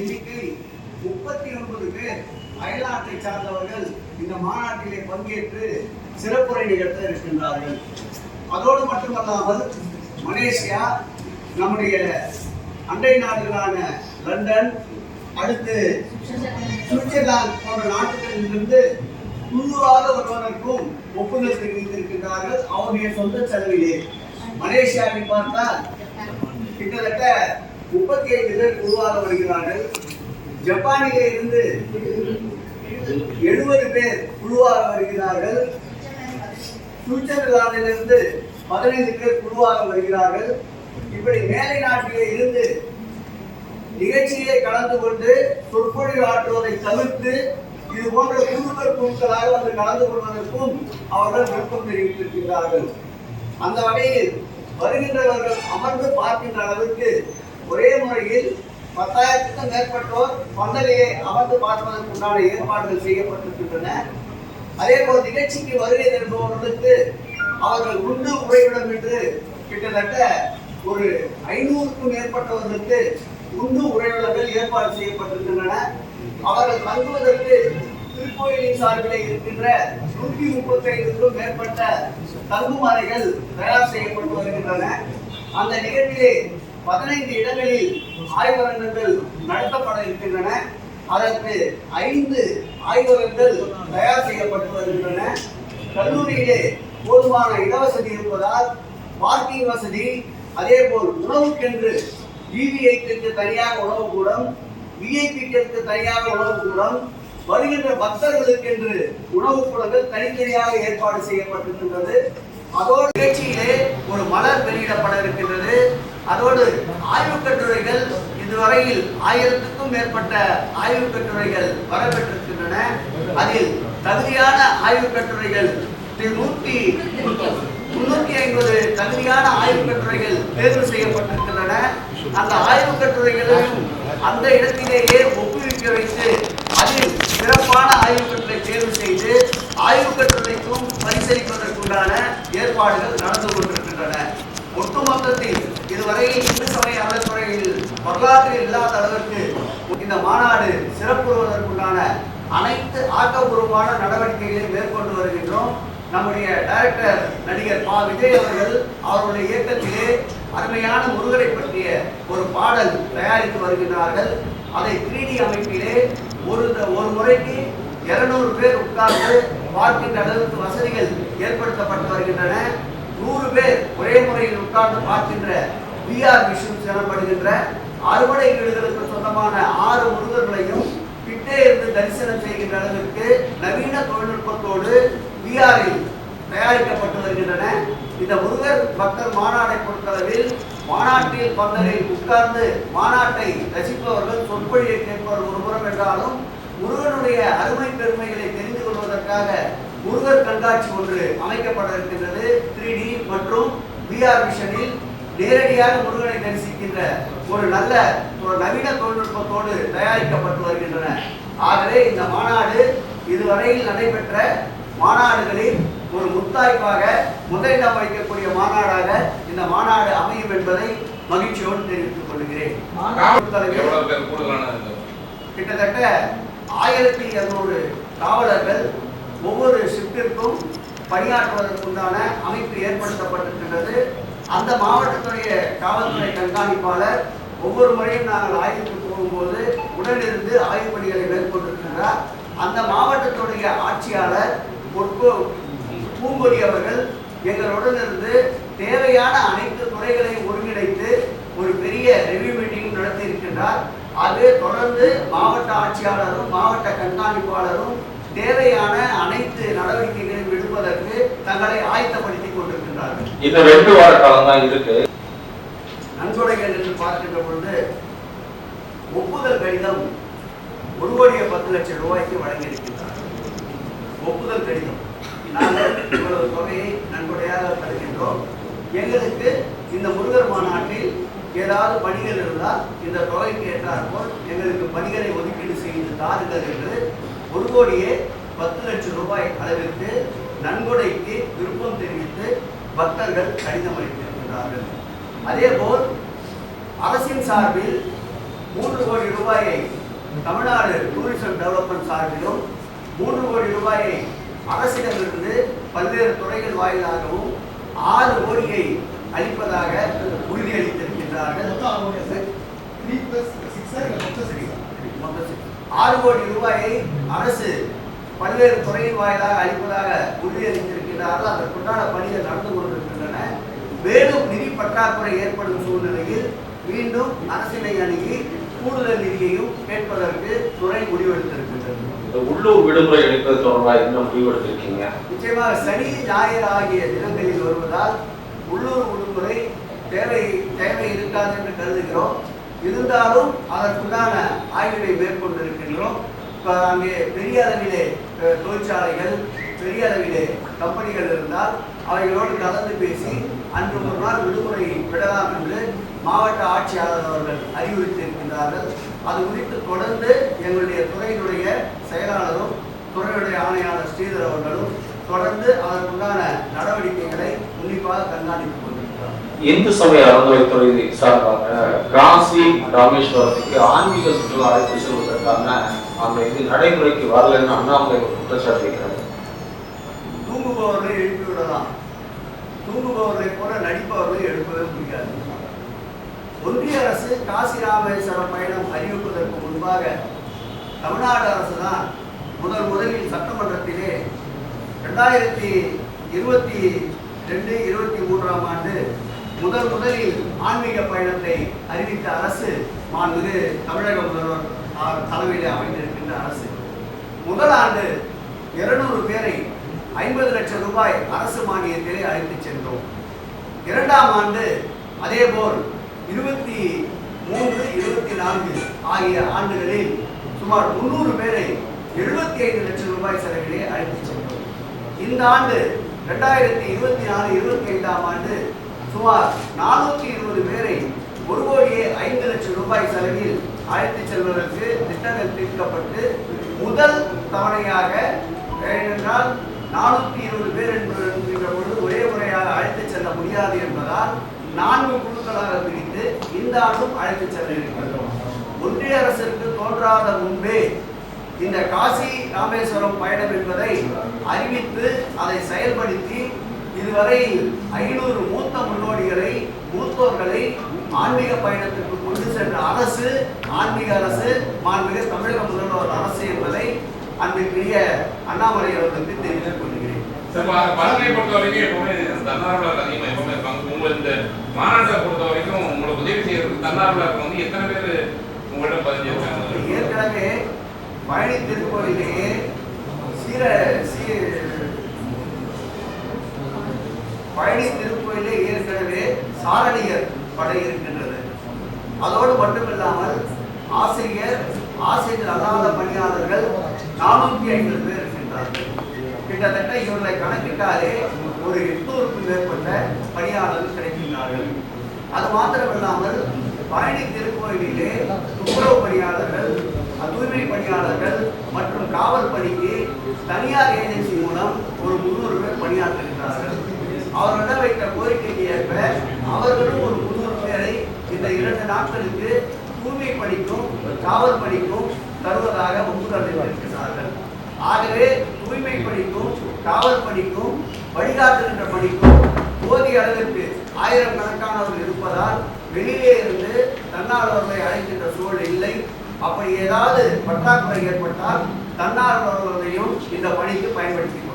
எண்ணிக்கை முப்பத்தி ஒன்பது பேர். அயல்நாட்டை சார்ந்தவர்கள் இந்த மாநாட்டிலே பங்கேற்று சிறப்புரை நிகழ்த்த இருக்கின்றார்கள். அதோடு மட்டுமல்லாமல் மலேசியா நம்முடைய அண்டை நாடுகளான லண்டன் அடுத்து சுவிட்சர்லாந்து போன்ற நாடுகளிலிருந்து குழுவாக வருவதற்கும் ஒப்புதல் தெரிவித்திருக்கின்றார்கள். அவருடைய சொந்த செலவிலே மலேசியாவை பார்த்தால் கிட்டத்தட்ட முப்பத்தி ஐந்து பேர் குழுவாக வருகிறார்கள். ஜப்பானிலே இருந்து எழுபது பேர் குழுவாக வருகிறார்கள். சுவிட்சர்லாந்திலிருந்து பதினைந்து பேர் குழுவாக வருகிறார்கள். இப்படி மேலை நாட்டிலே இருந்து நிகழ்ச்சியை கலந்து கொண்டு சொற்பொழிவு ஆற்றுவதை தவிர்த்து இது போன்ற குழுக்கள் குழுக்களாக வந்து கலந்து கொள்வதற்கும் அவர்கள் விருப்பம் தெரிவித்திருக்கிறார்கள். அந்த வகையில் வருகின்றவர்கள் அமர்ந்து பார்க்கின்ற அளவிற்கு ஒரே முறையில் பத்தாயிரத்துக்கும் மேற்பட்டோர் பந்தலையை அமர்ந்து பார்ப்பதற்குண்டான ஏற்பாடுகள் செய்யப்பட்டிருக்கின்றன. அதே போல் நிகழ்ச்சிக்கு வருகை தருபவர்களுக்கு அவர்கள் உண்டு உறைவிடம் என்று கிட்டத்தட்ட ஒரு ஐநூறுக்கும் மேற்பட்டவர்களுக்கு உண்டு உறைவிடங்கள் ஏற்பாடு செய்யப்பட்டிருக்கின்றன. அவர்கள் தங்குவதற்கு திருக்கோயிலின் சார்பில் இருக்கின்ற நூற்றி முப்பத்தி ஐந்துக்கும் மேற்பட்ட தங்குமறைகள் தயார் செய்யப்பட்டு வருகின்றன. அந்த நிகழ்விலே பதினைந்து இடங்களில் ஆய்வகங்கள் நடத்தப்பட இருக்கின்றன. அதற்கு ஐந்து ஆய்வகங்கள் தயார் செய்யப்பட்டு வருகின்றன. கல்லூரியிலே போதுமான இடவசதி இருப்பதால் பார்க்கிங் வசதி அதே போல் உணவுக்கென்று விவிஐக்கு தனியாக உணவு கூடம் விஐபிக்கு தனியாக உணவு கூடம் வருகின்ற பக்தர்களுக்கென்று உணவு கூடங்கள் தனித்தனியாக ஏற்பாடு செய்யப்பட்டிருக்கின்றது. அதோடு நிகழ்ச்சியிலே ஒரு மலர் வெளியிடப்பட இருக்கின்றது. அதோடு ஆய்வுக் கட்டுரைகள் இதுவரையில் ஆயிரத்துக்கும் மேற்பட்ட ஆய்வுக் கட்டுரைகள் வரப்பெற்றிருக்கின்றன. அதில் தகுதியான ஆய்வுக் கட்டுரைகள் நூற்றி முன்னூத்தி ஐம்பது தகுதியான ஆய்வுக் கட்டுரைகள் தேர்வு செய்யப்பட்டிருக்கின்றன. அந்த ஆய்வுக் கட்டுரைகளையும் அந்த இடத்திலேயே ஒப்புவிக்க வைத்து அதில் சிறப்பான ஆய்வுக் கட்டுரை தேர்வு செய்து ஆய்வுக் கட்டுரைக்கும் பரிசீலிப்பதற்குண்டான ஏற்பாடுகள் நடந்து கொண்டிருக்கின்றன. ஒட்டுமொத்தத்தில் இதுவரை இந்து சமய அறத்துறையில் வரலாற்றில் இல்லாத அளவிற்கு இந்த மாநாடு சிறப்புறுவதற்குண்டான அனைத்து ஆக்கப்பூர்வமான நடவடிக்கைகளை மேற்கொண்டு வருகின்றோம். நம்முடைய டைரக்டர் நடிகர் பா. விஜய் அவர்கள் அவருடைய இயக்கத்திலே அருமையான முருகரை பற்றிய ஒரு பாடல் தயாரித்து வருகின்றார்கள். அதை த்ரீடி அமைப்பிலே ஒரு ஒரு முறைக்கு இருநூறு பேர் உட்கார்ந்து பார்க்கின்ற அளவுக்கு வசதிகள் ஏற்படுத்தப்பட்டு வருகின்றன. நூறு பேர் ஒரே முறையில் உட்கார்ந்து பார்க்கின்ற பிஆர் விஷ்ணு எனப்படுகின்ற அறுவடை வீடுகளுக்கு சொந்தமான ஆறு முருகர்களையும் கிட்டே இருந்து தரிசனம் செய்கின்ற அளவிற்கு நவீன தொழில்நுட்பத்தோடு பிஆரில் தயாரிக்கப்பட்டு வருகின்றன. இந்த முருகர் பக்தர் மாநாடை பொறுத்தளவில் மாநாட்டில் பந்தலில் உட்கார்ந்து மாநாட்டை ரசிப்பவர்கள் சொற்பொழியை கேட்பவர் ஒருபுறம் என்றாலும் முருகனுடைய அருமை பெருமைகளை தெரிந்து கொள்வதற்காக முருகர் கண்காட்சி ஒன்று அமைக்கப்பட இருக்கின்றது. த்ரீ டி மற்றும் விஆர் விஷனில் நேரடியாக முருகனை தரிசிக்கின்ற ஒரு நல்ல ஒரு நவீன தொழில்நுட்பத்தோடு தயாரிக்கப்பட்டு வருகின்றன. ஆகவே இந்த மாநாடு இதுவரையில் நடைபெற்ற மாநாடுகளில் ஒரு முத்தாய்ப்பாக முதலிடம் வைக்கக்கூடிய மாநாடாக இந்த மாநாடு அமையும் என்பதை மகிழ்ச்சியோடு தெரிவித்துக் கொள்கிறேன்? கிட்டத்தட்ட ஆயிரத்தி இருநூறு காவலர்கள் ஒவ்வொரு ஷிப்டிற்கும் பணியாற்றுவதற்குண்டான அமைப்பு ஏற்படுத்தப்பட்டிருக்கின்றது. அந்த மாவட்டத்துடைய காவல்துறை கண்காணிப்பாளர் ஒவ்வொரு முறையும் நாங்கள் ஆய்வுக்கு போகும்போது உடனிருந்து ஆய்வு பணிகளை மேற்கொண்டிருக்கின்றார். அந்த மாவட்டத்துடைய ஆட்சியாளர் பொற்பு பூங்கொடி அவர்கள் எங்களுடன் இருந்து தேவையான அனைத்து துறைகளையும் ஒருங்கிணைத்து ஒரு பெரிய ரெவ்யூ மீட்டிங் நடத்தி இருக்கின்றார் அது தொடர்ந்து மாவட்ட ஆட்சியாளரும் மாவட்ட கண்காணிப்பாளரும் தேவையான அனைத்து நடவடிக்கைகளையும் எடுப்பதற்கு தங்களை ஆயத்தப்படுத்திக் கொண்டிருக்கின்றார்கள். இந்த ரெண்டு வார காலம் தான் இருக்கு. நன்கொடைகள் என்று பார்க்கின்ற பொழுது ஒப்புதல் கடிதம் ஒரு கோடியே பத்து லட்சம் ரூபாய்க்கு வழங்கியிருக்கின்றார் ஒப்புதல் கடிதம். நாங்கள் இவ்வளவு தொகையை நன்கொடையாக தருகின்றோம். எங்களுக்கு இந்த முருகர் மாநாட்டில் ஏதாவது பணிகள் இருந்தால் இந்த தொகைக்கு ஏற்றாற்போல் எங்களுக்கு பணிகளை ஒதுக்கீடு செய்து தாருங்கள் என்று ஒரு கோடியே பத்து லட்சம் ரூபாய் அளவிற்கு நன்கொடைக்கு விருப்பம் தெரிவித்து பக்தர்கள் கடிதம் அளித்திருக்கிறார்கள் அதேபோல் அரசின் சார்பில் மூன்று கோடி ரூபாயை தமிழ்நாடு டூரிசம் டெவலப்மெண்ட் சார்பிலும் மூன்று கோடி ரூபாயை அரசிடமிருந்து பல்வேறு துறைகள் வாயிலாகவும் ஆறு கோடியை அளிப்பதாக உறுதியளித்திருக்கின்றார்கள். மொத்தம் சரி. ஆறு கோடி ரூபாயை அரசு பல்வேறு துறையின் வாயிலாக அளிப்பதாக உறுதியளித்திருக்கிறார்கள் அதற்குண்டான பணிகள் நடந்து கொண்டிருக்கின்றன. மேலும் நிதி பற்றாக்குறை ஏற்படும் சூழ்நிலையில் மீண்டும் அரசினை அணுகி கூடுதல் நிதியையும் கேட்பதற்கு துறை முடிவெடுத்திருக்கின்றது. உள்ளூர் விடுமுறை எடுப்பது தொடர்பாக என்ன முடிவெடுத்திருக்கீங்க? நிச்சயமாக சனி ஞாயிறு ஆகிய தினங்களில் வருவதால் உள்ளூர் விடுமுறை தேவை தேவை இருக்காது என்று கருதுகிறோம். இருந்தாலும் அதற்குண்டான ஆய்வினை மேற்கொண்டிருக்கின்றோம். இப்போ அங்கே பெரிய அளவிலே தொழிற்சாலைகள் பெரிய அளவிலே கம்பெனிகள் இருந்தால் அவைகளோடு கலந்து பேசி அன்று ஒரு நாள் விடுமுறை விடலாம் என்று மாவட்ட ஆட்சியாளர் அவர்கள் அறிவுறுத்தியிருக்கின்றார்கள். அது குறித்து தொடர்ந்து எங்களுடைய துறையினுடைய செயலாளரும் துறையுடைய ஆணையாளர் ஸ்ரீதர் அவர்களும் தொடர்ந்து அதற்குண்டான நடவடிக்கைகளை உன்னிப்பாக கண்காணித்துக் கொண்டிருக்கிறார் இந்து சமய அறநிலைத்துறை சார்பாக காசி ராமேஸ்வரத்துக்கு ஆன்மீக சுற்றுலா அழைத்து செல்வதற்கான அந்த இது நடைமுறைக்கு வரலன்னு அண்ணாமலை ஒரு குற்றச்சாட்டு வைக்கிறாங்க தூங்குபவர்களை எழுப்பி விடலாம். தூங்குபவர்களை போல நடிப்பவர்களை எழுப்பவே முடியாது. ஒன்றிய அரசு காசி ராமேஸ்வரம் பயணம் அறிவிப்பதற்கு முன்பாக தமிழ்நாடு அரசு தான் முதல் முதலில் சட்டமன்றத்திலே ரெண்டாயிரத்தி இருபத்தி ரெண்டு இருபத்தி மூன்றாம் ஆண்டு முதல் முதலில் ஆன்மீக பயணத்தை அறிவித்த அரசு மாண்புமிகு தமிழக முதல்வர் ஆ- தலைமையிலே அமைந்திருக்கின்ற அரசு. முதல் ஆண்டு இருநூறு பேரை ஐம்பது லட்சம் ரூபாய் அரசு மானியத்திலே அழைத்துச் சென்றோம். இரண்டாம் ஆண்டு அதேபோல் இருபத்தி மூன்று இருபத்தி நான்கு ஆகிய ஆண்டுகளில் சுமார் முன்னூறு பேரை எழுபத்தி ஐந்து லட்சம் ரூபாய் செலவிலே அழைத்துச் சென்றோம். இந்த ஆண்டு ரெண்டாயிரத்தி இருபத்தி நாலு இருபத்தி ஐந்தாம் ஆண்டு சுமார் நானூற்றி இருபது பேரை ஒரு கோடியே ஐந்து லட்சம் ரூபாய் செலவில் அழைத்துச் செல்வதற்கு திட்டங்கள் தீர்க்கப்பட்டு முதல் தவணையாக ஏனென்றால் நானூற்றி இருபது பேர் என்பது என்கின்ற பொழுது ஒரே முறையாக அழைத்துச் செல்ல முடியாது என்பதால் நான்கு குழுக்களாக பிரித்து இந்த ஆண்டும் அழைத்துச் செல்ல இருக்கிறோம். ஒன்றிய அரசிற்கு தோன்றாத முன்பே இந்த காசி ராமேஸ்வரம் பயணம் என்பதை அறிவித்து அதை செயல்படுத்தி இதுவரையில் ஐநூறு மூத்த முன்னோடிகளை மூத்தோர்களை ஆன்மீக பயணத்திற்கு கொண்டு சென்ற அரசு ஆன்மீக அரசு மாண்புமிகு தமிழக முதல்வர் அரசு என்பதை அன்பிற்குரிய அண்ணாமலை அவர்களுக்கு தெரிவித்துக் கொள்கிறேன். பழனியை பொறுத்த வரைக்கும் எப்பவுமே தன்னார்வலர் அதிகமா எப்பவுமே இருப்பாங்க. உங்க இந்த மாநாட்டை பொறுத்த வரைக்கும் உங்களுக்கு உதவி செய்யறதுக்கு தன்னார்வலர் வந்து எத்தனை பேர் உங்கள்ட்ட பதிஞ்சிருக்காங்க ஏற்கனவே பழனி திருக்கோயிலே சீர சீ பழனி திருக்கோயிலே ஏற்கனவே சாரணியர் படை இருக்கின்றது. அதோடு மட்டுமில்லாமல் ஆசிரியர் ஆசிரியர் அல்லாத பணியாளர்கள் நானூற்றி ஐம்பது பேர் இருக்கின்றார்கள். கிட்டத்தட்ட இவர்களை கணக்கிட்டாலே ஒரு எட்நூறுக்கும் மேற்பட்ட பணியாளர்கள் கிடைக்கின்றார்கள். அது மாத்திரமில்லாமல் பழனி திருக்கோயிலிலே துப்புரவு பணியாளர்கள் தூய்மை பணியாளர்கள் மற்றும் காவல் பணிக்கு தனியார் ஏஜென்சி மூலம் ஒரு முந்நூறு பேர் பணியாற்றுகிறார்கள் அவர்களிடம் வைத்த கோரிக்கைக்கு ஏற்ப அவர்களும் ஒரு முன்னூறு பேரை இந்த இரண்டு நாட்களுக்கு தூய்மை பணிக்கும் காவல் பணிக்கும் தருவதாக ஒப்புதல் இருக்கிறார்கள் ஆகவே தூய்மை பணிக்கும் காவல் பணிக்கும் வழிகாட்டுகின்ற பணிக்கும் போதிய அளவிற்கு ஆயிரம் கணக்கானவர்கள் இருப்பதால் வெளியே இருந்து தன்னார்வர்களை அழைக்கின்ற சூழல் இல்லை. அப்படி ஏதாவது பற்றாக்குறை ஏற்பட்டால் தன்னார்வலர்களையும் இந்த பணிக்கு பயன்படுத்திக்